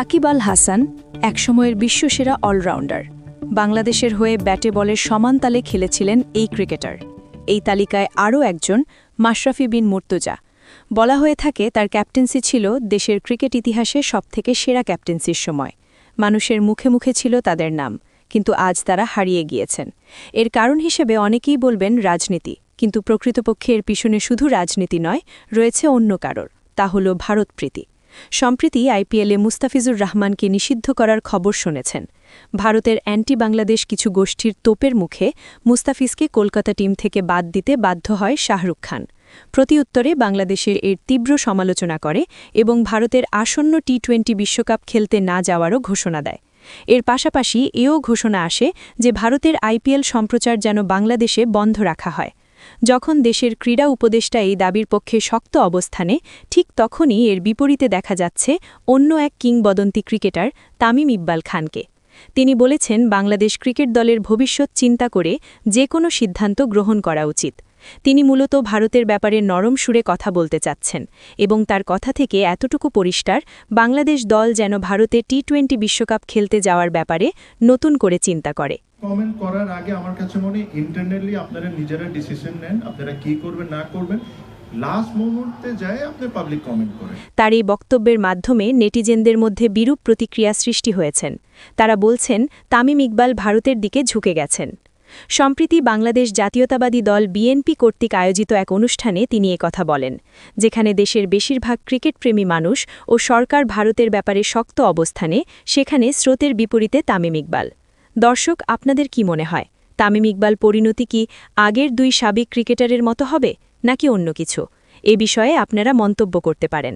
সাকিব আল হাসান একসময়ের বিশ্বসেরা অলরাউন্ডার। বাংলাদেশের হয়ে ব্যাটে বলের সমান তালে খেলেছিলেন এই ক্রিকেটার। এই তালিকায় আরও একজন মাশরাফি বিন মুর্তজা। বলা হয়ে থাকে তার ক্যাপ্টেন্সি ছিল দেশের ক্রিকেট ইতিহাসে সবথেকে সেরা ক্যাপ্টেন্সির সময়। মানুষের মুখে মুখে ছিল তাদের নাম, কিন্তু আজ তারা হারিয়ে গিয়েছেন। এর কারণ হিসেবে অনেকেই বলবেন রাজনীতি, কিন্তু প্রকৃতপক্ষে এর পিছনে শুধু রাজনীতি নয়, রয়েছে অন্য কারোর, তা হল ভারতপ্রীতি সম্প্রতি আইপিএলে মুস্তাফিজুর রহমানকে নিষিদ্ধ করার খবর শুনেছেন। ভারতের অ্যান্টি বাংলাদেশ কিছু গোষ্ঠীর তোপের মুখে মুস্তাফিজকে কলকাতা টিম থেকে বাদ দিতে বাধ্য হয় শাহরুখ খান। প্রতিউত্তরে বাংলাদেশের এর তীব্র সমালোচনা করে এবং ভারতের আসন্ন টি টোয়েন্টি বিশ্বকাপ খেলতে না যাওয়ারও ঘোষণা দেয়। এর পাশাপাশি এও ঘোষণা আসে যে ভারতের আইপিএল সম্প্রচার যেন বাংলাদেশে বন্ধ রাখা হয়। যখন দেশের ক্রীড়া উপদেষ্টা এই দাবির পক্ষে শক্ত অবস্থানে, ঠিক তখনই এর বিপরীতে দেখা যাচ্ছে অন্য এক কিংবদন্তি ক্রিকেটার তামিম ইকবাল খানকে। তিনি বলেছেন, বাংলাদেশ ক্রিকেট দলের ভবিষ্যৎ চিন্তা করে যে কোনো সিদ্ধান্ত গ্রহণ করা উচিত। তিনি মূলত ভারতের ব্যাপারে নরম সুরে কথা বলতে চাচ্ছেন এবং তার কথা থেকে এতটুকু পরিষ্কার বাংলাদেশ দল যেন ভারতে টি টোয়েন্টি বিশ্বকাপ খেলতে যাওয়ার ব্যাপারে নতুন করে চিন্তা করে। কমেন্ট করার আগে আমার কাছে মনে ইন্টারনালি আপনারা নিজেরা ডিসিশন নেন আপনারা কি করবেন না করবেন। লাস্ট মুহূর্তে যায় আপনি পাবলিক কমেন্ট করেন। তার এই বক্তব্যের মাধ্যমে নেটিজেনদের মধ্যে বিরূপ প্রতিক্রিয়া সৃষ্টি হয়েছেন। তারা বলছেন তামিম ইকবাল ভারতের দিকে ঝুঁকে গেছেন। সম্প্রতি বাংলাদেশ জাতীয়তাবাদী দল বিএনপি কর্তৃক আয়োজিত এক অনুষ্ঠানে তিনি কথা বলেন, যেখানে দেশের বেশিরভাগ ক্রিকেটপ্রেমী মানুষ ও সরকার ভারতের ব্যাপারে শক্ত অবস্থানে, সেখানে স্রোতের বিপরীতে তামিম ইকবাল। দর্শক, আপনাদের কি মনে হয়? তামিম ইকবাল পরিণতি কি আগের দুই সাবেক ক্রিকেটারের মতো হবে, নাকি অন্য কিছু? এ বিষয়ে আপনারা মন্তব্য করতে পারেন।